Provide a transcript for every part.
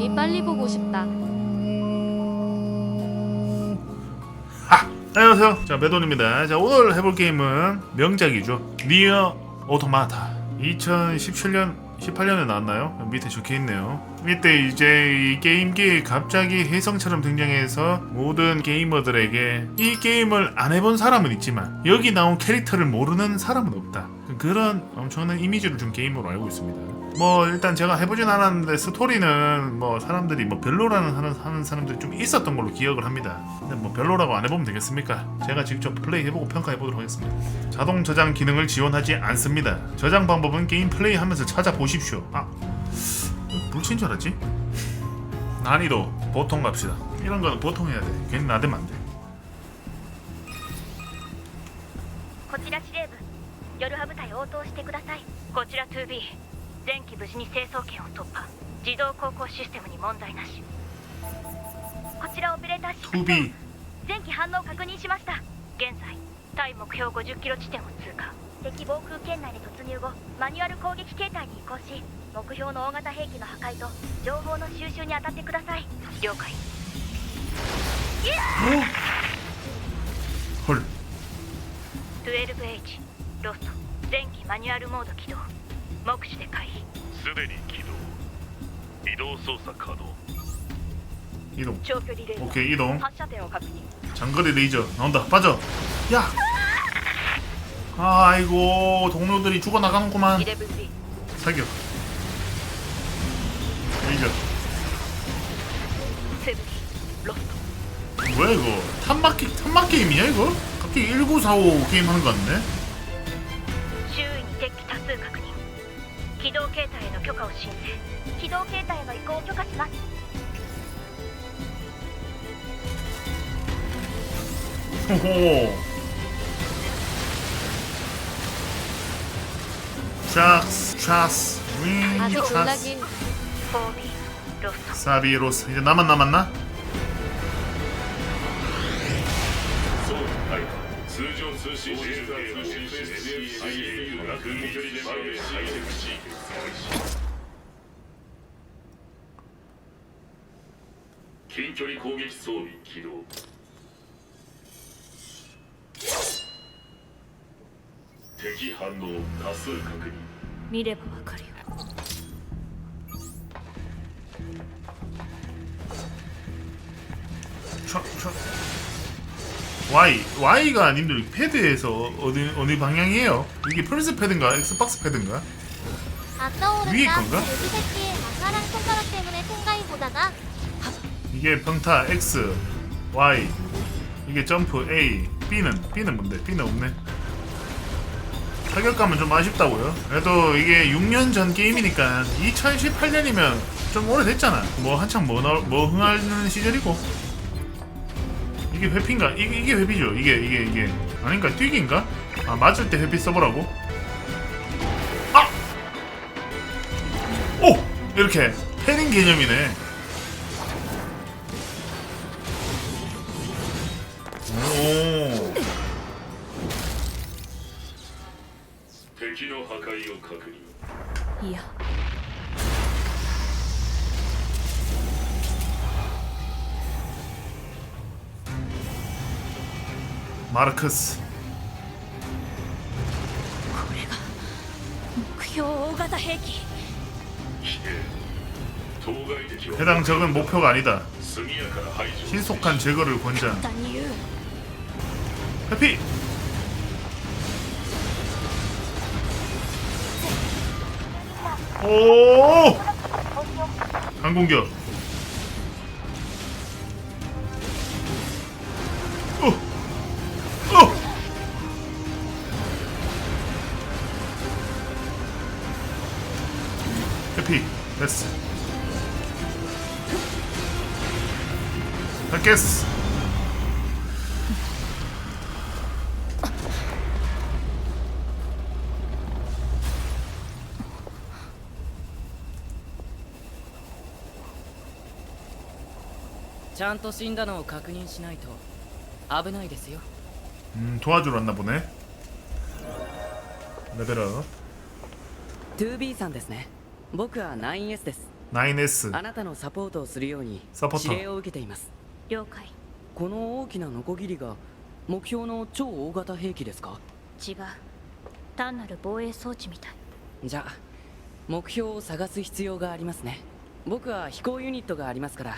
엉덩이 빨리 보고 싶다. 하! 안녕하세요. 자, 매돈입니다. 자, 오늘 해볼 게임은 명작이죠. 니어 오토마타. 2017년, 18년에 나왔나요? 밑에 적혀 있네요. 이때 이제 이 게임기에 갑자기 혜성처럼 등장해서 모든 게이머들에게 이 게임을 안 해본 사람은 있지만 여기 나온 캐릭터를 모르는 사람은 없다. 그런 엄청난 이미지를 준 게임으로 알고 있습니다. 뭐 일단 제가 해보진 않았는데 스토리는 뭐 사람들이 뭐 별로라는 하는, 하는 사람들이 좀 있었던 걸로 기억을 합니다. 근데 뭐 별로라고 안 해보면 되겠습니까? 제가 직접 플레이 해보고 평가해보도록 하겠습니다. 자동 저장 기능을 지원하지 않습니다. 저장 방법은 게임 플레이하면서 찾아보십시오. 아, 불친 줄 알았지? 난이도 보통 갑시다. 이런 거는 보통 해야 돼. 괜히 나대면 안 돼. こちら司令部夜ハ部隊応答してくださいこちら 2B 前期無事に成層圏を突破。自動航行システムに問題なし。こちらオペレーター6 2B 前期反応確認しました。現在対目標50キロ地点を通過。敵防空圏内で突入後マニュアル攻撃形態に移行し目標の大型兵器の破壊と情報の収集に当たってください。了解。 헐. 12H ロスト。前期マニュアルモード起動目視で回避すでに起動移動操作可能 이동. 長距離レーダー 오케이 이동. 発射点を確認 장거리 레이저 나온다. 빠져. 야. 아이고 동료들이 죽어 나가는구만. 11B 사격. 레이저. セブリロスト 뭐야 이거? 탐막 게 탐막 게임이야 이거? 갑자기 1945 게임 하는 거 같네. 호호. 샤스 샤스 윙 아직 샤스 올라긴 4B ロスト 사비로스 이제 나만 남았나? そうはい通常通信レーザー通信 SSIA が軍距離でハイテクシ近距離攻撃装備起動 敵反応多数確認見ればわかるよ 촥 촥 Y Y가 님들 패드에서 어디 어느 방향이에요? 이게 플스 패드인가 엑스박스 패드인가? 안 떠오른다. 위에 건가? 여기 새끼의 마사랑 손가락 때문에 생각이보다가 이게 평타 X Y 이게 점프 A B는 B는 뭔데? B는 없네. 타격감은 좀 아쉽다고요. 그래도 이게 6년 전 게임이니까 2018년이면 좀 오래됐잖아. 뭐 한창 뭐, 나, 뭐 흥하는 시절이고. 이게 회피인가? 이게, 이게 회피죠. 이게 이게 이게 아닌가? 뛰기인가? 아 맞을 때 회피 써보라고. 아! 오! 이렇게 패링 개념이네. 오. 破壊を確認いや 마르크스 これが目標大型兵器否定当該敵は 해당 적은 목표가 아니다. 速やかな排除 신속한 제거를 권장. 簡単に言う 회피. 오! 강공격. 어. 어. 회피. 됐어. 됐겠어.「 ちゃんと死んだのを確認しないと危ないですよ 음, 도와주러 왔나 보네. 레벨업. 2B さんですね僕は 9S です 9S あなたのサポートをするようにサポート指令を受けています了解この大きなノコギリが目標の超大型兵器ですか違う単なる防衛装置みたいじゃあ目標を探す必要がありますね僕は飛行ユニットがありますから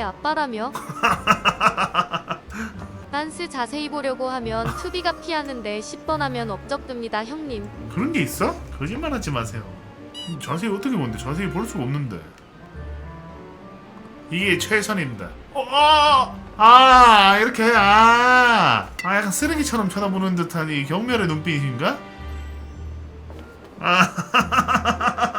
얘 아빠라며? 빤스 자세히 보려고 하면 투비가 피하는데 10번 하면 업적듭니다 형님. 그런 게 있어? 거짓말하지 마세요. 자세히 어떻게 보는데 자세히 볼 수가 없는데. 이게 최선입니다. 어, 아, 아 이렇게 아, 아 약간 쓰레기처럼 쳐다보는 듯한 이 경멸의 눈빛인가? 아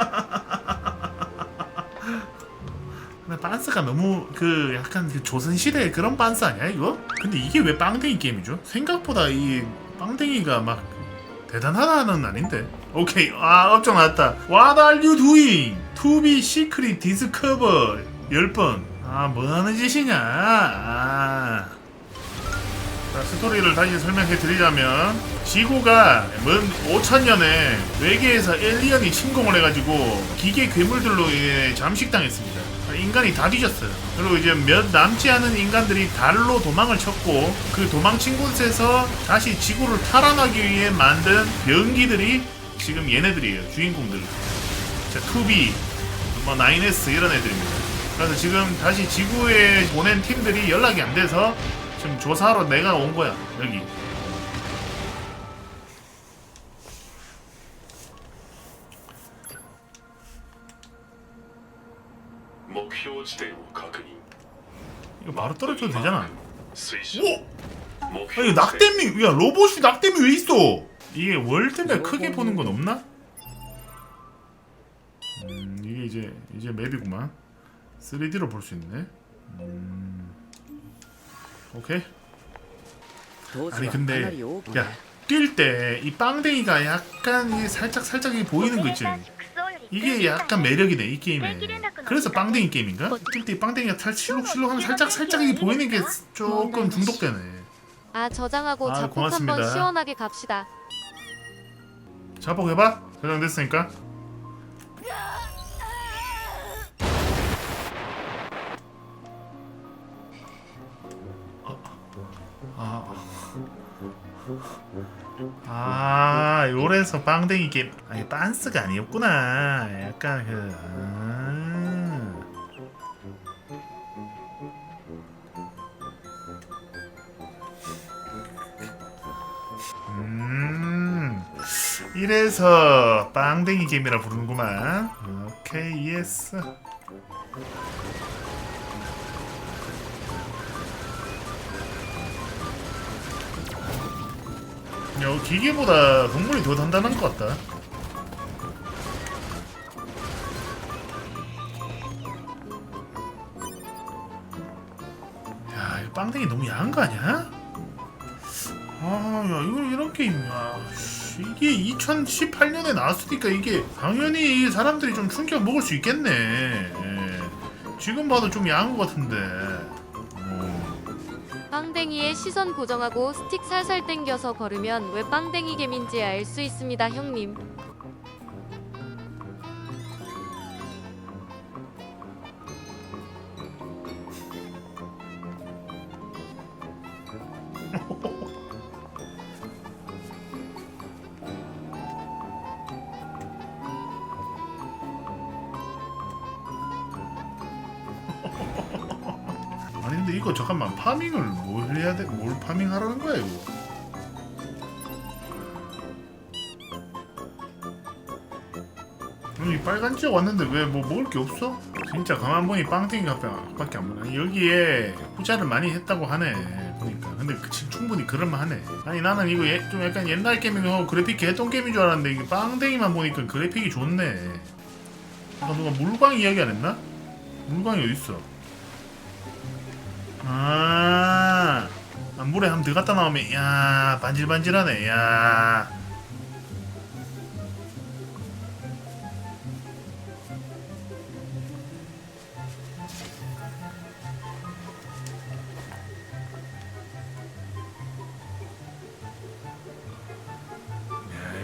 빤스가 너무 그 약간 그 조선시대 그런 빤스 아니야 이거? 근데 이게 왜 빵댕이 게임이죠? 생각보다 이 빵댕이가 막 대단하다는 아닌데 오케이 아 업적 나왔다 What are you doing? To be secret discover 10번 아 뭐하는 짓이냐 아. 자, 스토리를 다시 설명해 드리자면 지구가 먼 5천년에 외계에서 엘리언이 침공을 해가지고 기계 괴물들로 인해 잠식당했습니다 인간이 다 뒤졌어요 그리고 이제 몇 남지 않은 인간들이 달로 도망을 쳤고 그 도망친 곳에서 다시 지구를 탈환하기 위해 만든 연기들이 지금 얘네들이에요 주인공들 자, 2B, 뭐 9S 이런 애들입니다. 그래서 지금 다시 지구에 보낸 팀들이 연락이 안 돼서 지금 조사하러 내가 온 거야 여기. 目標地点を確認 이거 바로 떨어져도 되잖아. 推奨 오, 目 아, 標 이거 낙댐이, 야 로봇이 낙댐이 왜 있어? 이게 월드맵 크게 보는 건 없나? 음, 이게 이제 이제 맵이구만. 3D로 볼 수 있네. 음, 오케이. 当時 아니 はかな 근데 り大きな 야 뛸 때 이 빵댕이가 약간 이 살짝 살짝 이 보이는 거 있지. 이게 약간 매력이네 이 게임에. 그래서 빵댕이 게임인가? 뛸때 빵댕이가 살 실룩실룩하면 살짝 살짝 이 보이는 게 조금 중독되네. 아 저장하고 아, 자폭 고맙습니다. 한번 시원하게 갑시다 자폭 해봐. 저장됐으니까. 아, 아, 요래서 빵댕이 게임. 아니 빤스가 아니었구나. 약간 그. 아. 음. 이래서 빵댕이 게임이라 부르는구만. 오케이, 예스. 야, 기계보다 동물이 더 단단한 것 같다. 야, 이거 빵댕이 너무 야한 거 아니야? 아, 야, 이거 이런 게임이야. 씨, 이게 2018년에 나왔으니까 이게 당연히 이 사람들이 좀 충격 먹을 수 있겠네. 예. 지금 봐도 좀 야한 것 같은데. 어. 빵댕이에 시선 고정하고 스틱 살살 당겨서 걸으면 왜 빵댕이 gem인지 알 수 있습니다 형님 아니 근데 이거 잠깐만 파밍을 뭘 해야 돼? 뭘 파밍하라는 거야 이거? 여기 빨간 지역 왔는데 왜 뭐 먹을 게 없어? 진짜 가만 보니 빵땡이 값밖에 안 보네. 여기에 후자를 많이 했다고 하네. 보니까. 근데 그 치- 충분히 그럴만하네. 아니 나는 이거 예- 좀 약간 옛날 게임이고 그래픽 개똥 게임인 줄 알았는데 이게 빵땡이만 보니까 그래픽이 좋네. 아까 누가 물광 이야기 안 했나? 물광이? 아, 아, 물에 한번 들어갔다 나오면 야 반질반질하네. 야.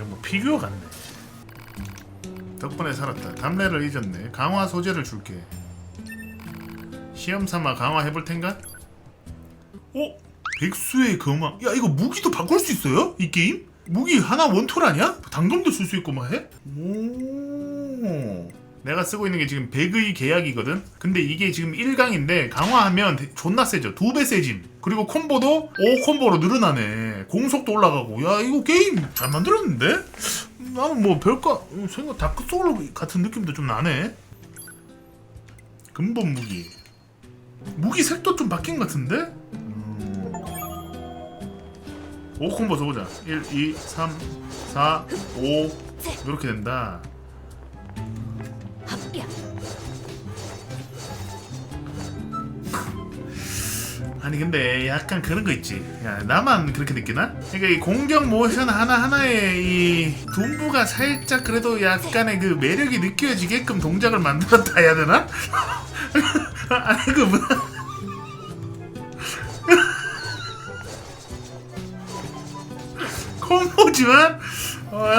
뭐 피규어 같네 덕분에 살았다 담례를 잊었네 강화 소재를 줄게 시험 삼아 강화 해볼 텐가? 어? 백수의 거망 야 이거 무기도 바꿀 수 있어요? 이 게임? 무기 하나 원툴 아니야? 단검도 쓸 수 있고 막 해? 오 내가 쓰고 있는 게 지금 백의 계약이거든 근데 이게 지금 1강인데 강화하면 대- 존나 세죠 두 배 세짐 그리고 콤보도 5콤보로 늘어나네 공속도 올라가고 야 이거 게임 잘 만들었는데? 나는 뭐 별거 생각 다크 소울 같은 느낌도 좀 나네 근본 무기 무기 색도 좀 바뀐 것 같은데? 음. 5콤보 써보자 1, 2, 3, 4, 5 이렇게 된다 아니 근데 약간 그런 거 있지 야 나만 그렇게 느끼나? 그러니까 이 공격 모션 하나하나에 이 둠부가 살짝 그래도 약간의 그 매력이 느껴지게끔 동작을 만들었다 해야 되나? 아니 그 뭐... 콤보지만 어,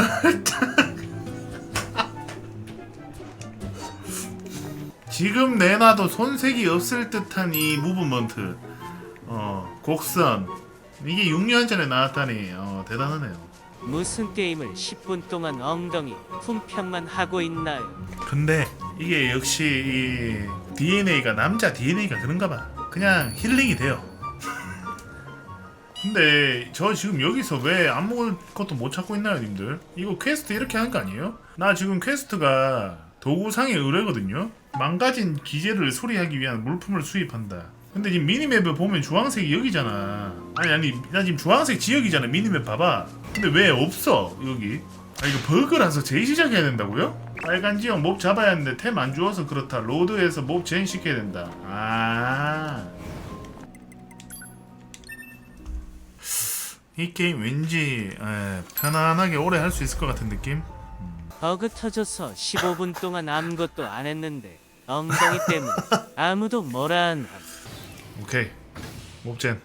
지금 내놔도 손색이 없을 듯한 이 무브먼트. 어 곡선. 이게 6년 전에 나왔다니 어 대단하네요. 무슨 게임을 10분 동안 엉덩이 품평만 하고 있나요? 근데 이게 역시 이 DNA가 남자 DNA가 그런가 봐. 그냥 힐링이 돼요 근데 저 지금 여기서 왜 아무것도 못 찾고 있나요 님들? 이거 퀘스트 이렇게 하는 거 아니에요? 나 지금 퀘스트가 도구상의 의뢰거든요. 망가진 기재를 수리하기 위한 물품을 수입한다. 근데 지금 미니맵을 보면 주황색이 여기잖아. 아니 아니 나 지금 주황색 지역이잖아 미니맵 봐봐. 근데 왜 없어 여기? 아 이거 버그라서 재시작해야 된다고요? 빨간 지역 몹 잡아야 하는데 템 안 주어서 그렇다. 로드에서 몹 젠 시켜야 된다. 아... 이 게임 왠지 에, 편안하게 오래 할 수 있을 것 같은 느낌? 버그 터져서 15분 동안 아무것도 안 했는데 엉덩이 때문에 아무도 뭐라 안 함. 오케이. 몹젠.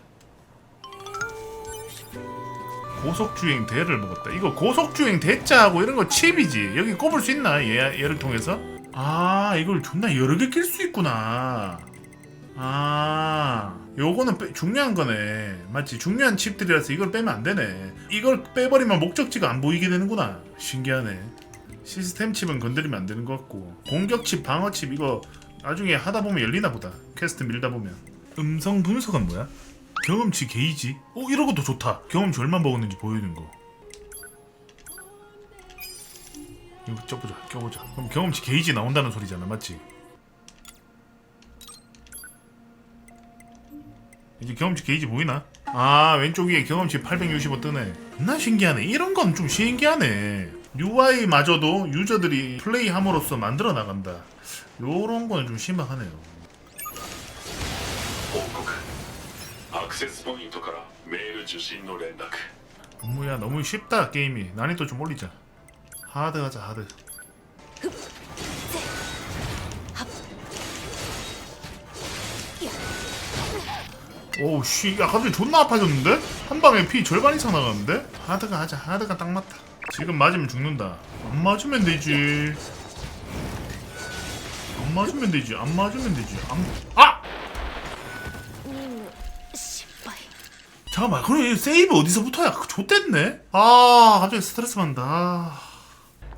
고속주행 대를 먹었다. 이거 고속주행 대자하고 이런 거 칩이지. 여기 꼽을 수 있나? 얘, 얘를 통해서? 아 이걸 존나 여러 개 낄 수 있구나. 아 요거는 빼- 중요한 거네. 맞지? 중요한 칩들이라서 이걸 빼면 안 되네. 이걸 빼버리면 목적지가 안 보이게 되는구나. 신기하네. 시스템 칩은 건드리면 안 되는 것 같고. 공격 칩 방어 칩 이거 나중에 하다 보면 열리나 보다. 퀘스트 밀다 보면. 음성 분석은 뭐야? 경험치 게이지? 어 이런 것도 좋다. 경험치 얼마 먹었는지 보여주는 거. 이거 껴보자 껴보자. 그럼 경험치 게이지 나온다는 소리잖아 맞지? 이제 경험치 게이지 보이나? 아 왼쪽 위에 경험치 865 뜨네 겁나 신기하네 이런 건 좀 신기하네 UI마저도 유저들이 플레이함으로써 만들어 나간다 요런 거는 좀 신박하네요 報告アクセスポイントからメール受信の連絡 뭐야 너무 쉽다 게임이 난이도 좀 올리자 하드 하자 하드 오우 쉬.. 야 갑자기 존나 아파졌는데? 한 방에 피 절반 이상 나갔는데? 하드가 하자 하드가 딱 맞다 지금 맞으면 죽는다 안 맞으면 되지 안 맞으면 되지 안 맞으면 되지 안... 아! 잠깐만 그럼 세이브 어디서부터야? 그 좆됐네? 아 갑자기 스트레스 받는다 아.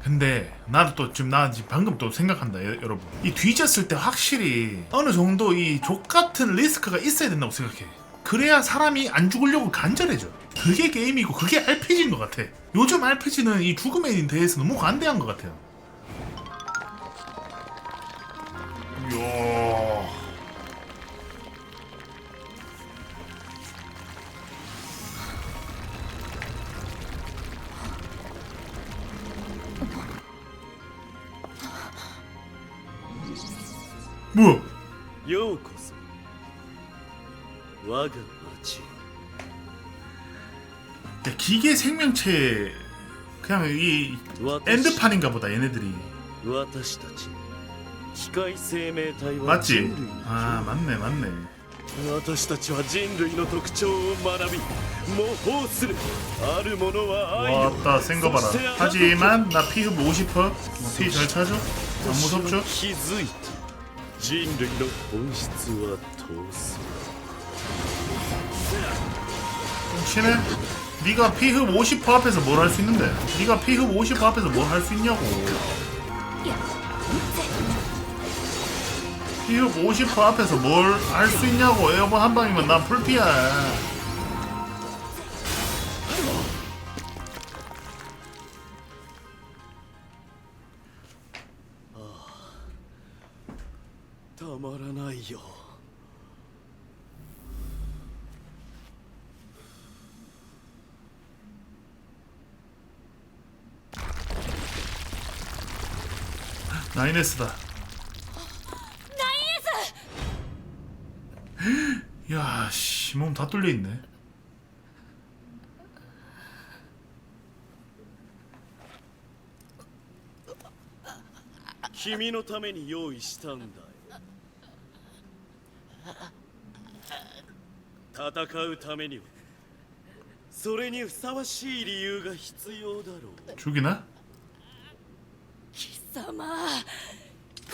근데 나도 또 지금 나 지금 방금 또 생각한다 여, 여러분. 이 뒤졌을 때 확실히 어느 정도 이 족같은 리스크가 있어야 된다고 생각해. 그래야 사람이 안 죽으려고 간절해져. 그게 게임이고 그게 RPG인 것 같아. 요즘 RPG는 이 죽음에 대해서 너무 관대한 것 같아요. 이야. 뭐야? ようこそ我が町 야, 기계 생명체 그냥 이 私 엔드판인가 보다 얘네들이 私たち機械生命体は 맞지? 人類の 아 맞네 맞네 私たちは人類の特徴を学び模倣するあるものは愛を 왔다 센 거 봐라 そしてあなた 하지만 나 피흡 50% 피 잘 차죠? 안 무섭죠? 気づいた 人類の本質は闘争 치네? 네가 피흡 50% 앞에서 뭘 할 수 있는데? 네가 피흡 50% 앞에서 뭘 할 수 있냐고 피흡 50% 앞에서 뭘 할 수 있냐고 에어본 한 방이면 난 풀피야 나인에스다 나인에스 야씨 몸 다 뚫려있네 君のために用意したんだよ戦うためにはそれにふさわしい理由が必要だろう 죽이나? 貴様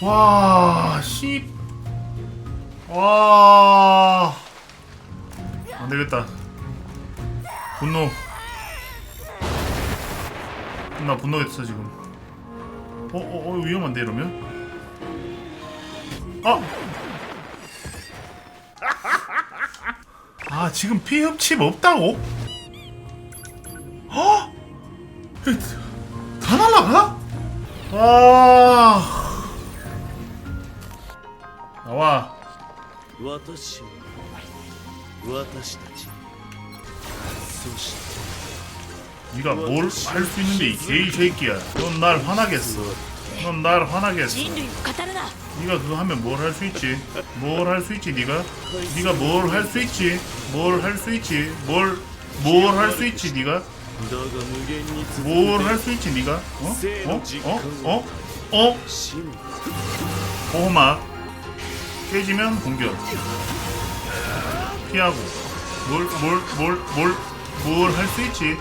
와 씨. 와. 안 되겠다. 분노. 나 분노했어 지금. 어 어 어 위험한데 이러면? 아! 아 지금 피흡칩 없다고? 어? 다 날라가? 아 私は私たちそして 네가 뭘 할 수 있는데 이 개이 새끼야 넌 날 화나겠어 넌 날 화나겠어 네가 그거 하면 뭘 할 수 있지 뭘 할 수 있지 네가 네가 뭘 할 수 있지 뭘 할 수 있지 뭘 뭘 할 수 있지 네가 だが無限に続く 뭘 할 수 있지 네가 어? 어? 어? 어? 어? 真理 보호막 깨지면 공격. 피하고. 뭘 뭘 뭘 뭘 뭘 할 수 있지?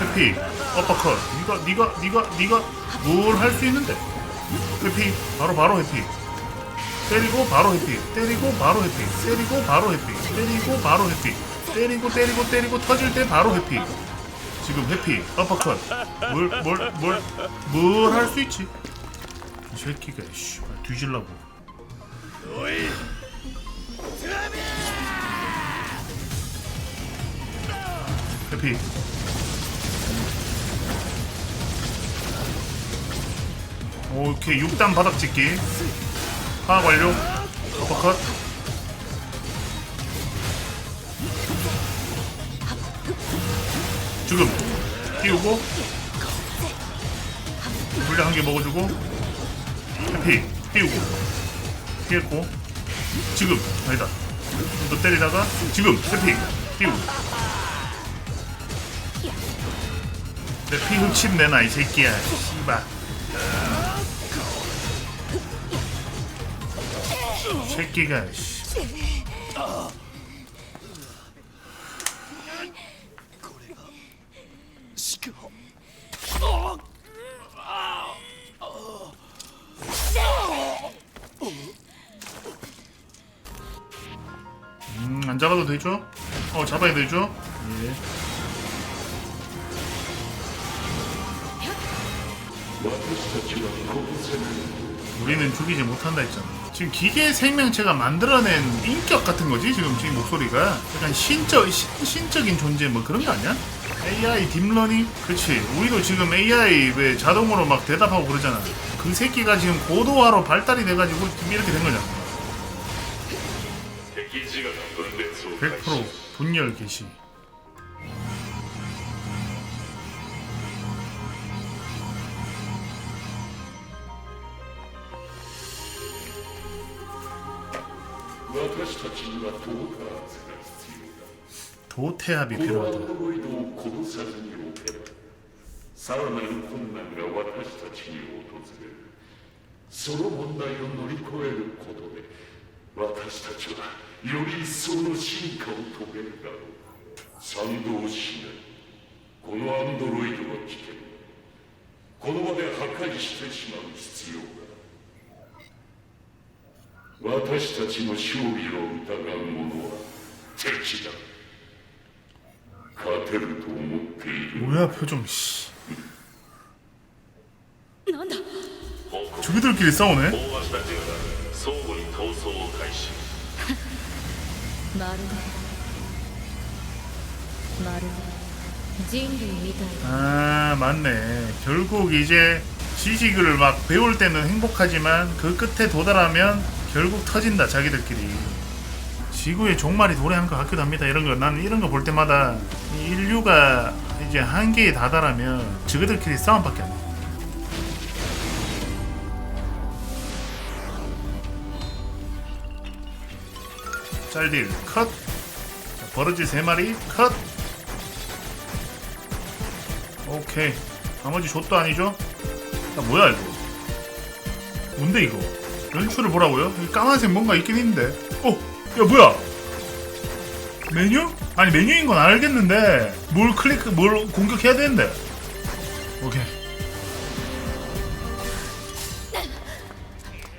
해피 어퍼컷. 니가 니가 니가 니가 뭘 할 수 있는데? 해피 바로 바로 해피. 때리고 바로 해피. 때리고 바로 해피. 때리고 바로 해피. 때리고 바로 해피. 때리고 때리고 때리고 터질 때 바로 해피. 지금 해피 어퍼컷. 뭘 뭘 뭘 뭘 할 수 있지? 이 새끼가 씨발 뒤질라고 해피. 오케이 6단 바닥 찍기. 파악 완료. 어퍼컷. 지금 띄우고. 물량 한 개 먹어주고. 해피. 띄우고 피했고 지금 아니다. 좀 더 때리다가 지금 해피 띄우고 내피 흡침 내놔 이 새끼야 씨발. 새끼가 씨. 잡아도 되죠? 어 잡아야 되죠? 예. 우리는 죽이지 못한다 했잖아. 지금 기계 생명체가 만들어낸 인격 같은 거지 지금 지금 목소리가 약간 신적 신, 신적인 존재 뭐 그런 거 아니야? AI 딥러닝? 그치 우리도 지금 AI 왜 자동으로 막 대답하고 그러잖아 그 새끼가 지금 고도화로 발달이 돼가지고 지금 이렇게 된 거잖아 100% 분열 개시. 도태합이 필요하다. ドロイドを殺さずにおけばさらなる困難が私たちに訪れるその問題を乗り越えることで私たちはより一層の進化を遂げるだろう賛同しないこのアンドロイドは危険この場で破壊してしまう必要が私たちの勝利を疑う者は敵だ勝てると思っている 뭐야 표정 씨 저기들끼리 싸우네 아 맞네. 결국 이제 지식을 막 배울 때는 행복하지만 그 끝에 도달하면 결국 터진다 자기들끼리. 지구의 종말이 도래한 것 같기도 합니다. 이런 거 나는 이런 거 볼 때마다 이 인류가 이제 한계에 다다라면 저기들끼리 싸움밖에 안돼 짤딜. 컷. 자, 버러지 3마리. 컷. 오케이. 나머지 좆도 아니죠? 야 뭐야 이거? 뭔데 이거? 연출을 보라고요? 이 까만색 뭔가 있긴 있는데. 어? 야 뭐야? 메뉴? 아니 메뉴인 건 알겠는데. 뭘 클릭 뭘 공격해야 되는데. 오케이.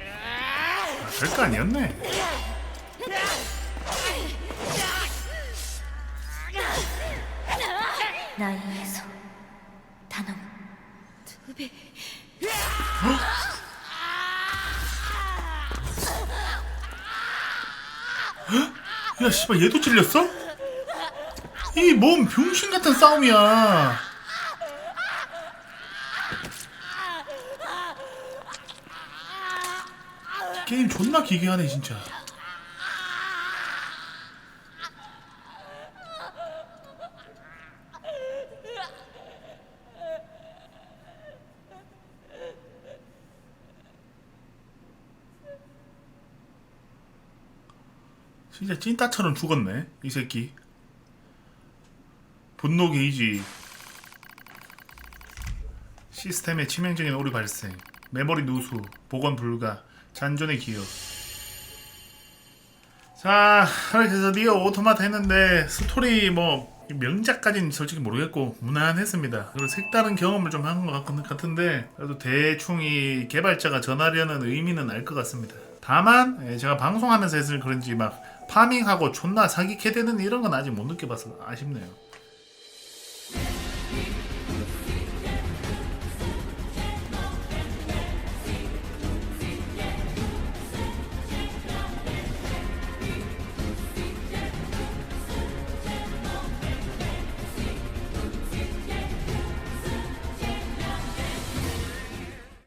아, 별거 아니었네 야 씨발 얘도 찔렸어? 이뭔 병신 같은 싸움이야 게임 존나 기괴하네 진짜 진짜 찐따처럼 죽었네 이 새끼. 분노 게이지. 시스템의 치명적인 오류 발생. 메모리 누수. 복원 불가. 잔존의 기억 자 해서 니어 오토마타 했는데 스토리 뭐 명작까지는 솔직히 모르겠고 무난했습니다. 그리고 색다른 경험을 좀 한 것 같은데 그래도 대충 이 개발자가 전하려는 의미는 알 것 같습니다. 다만 예, 제가 방송하면서 했을 그런지 막 파밍하고 존나 사기 캐되는 이런 건 아직 못 느껴봐서 아쉽네요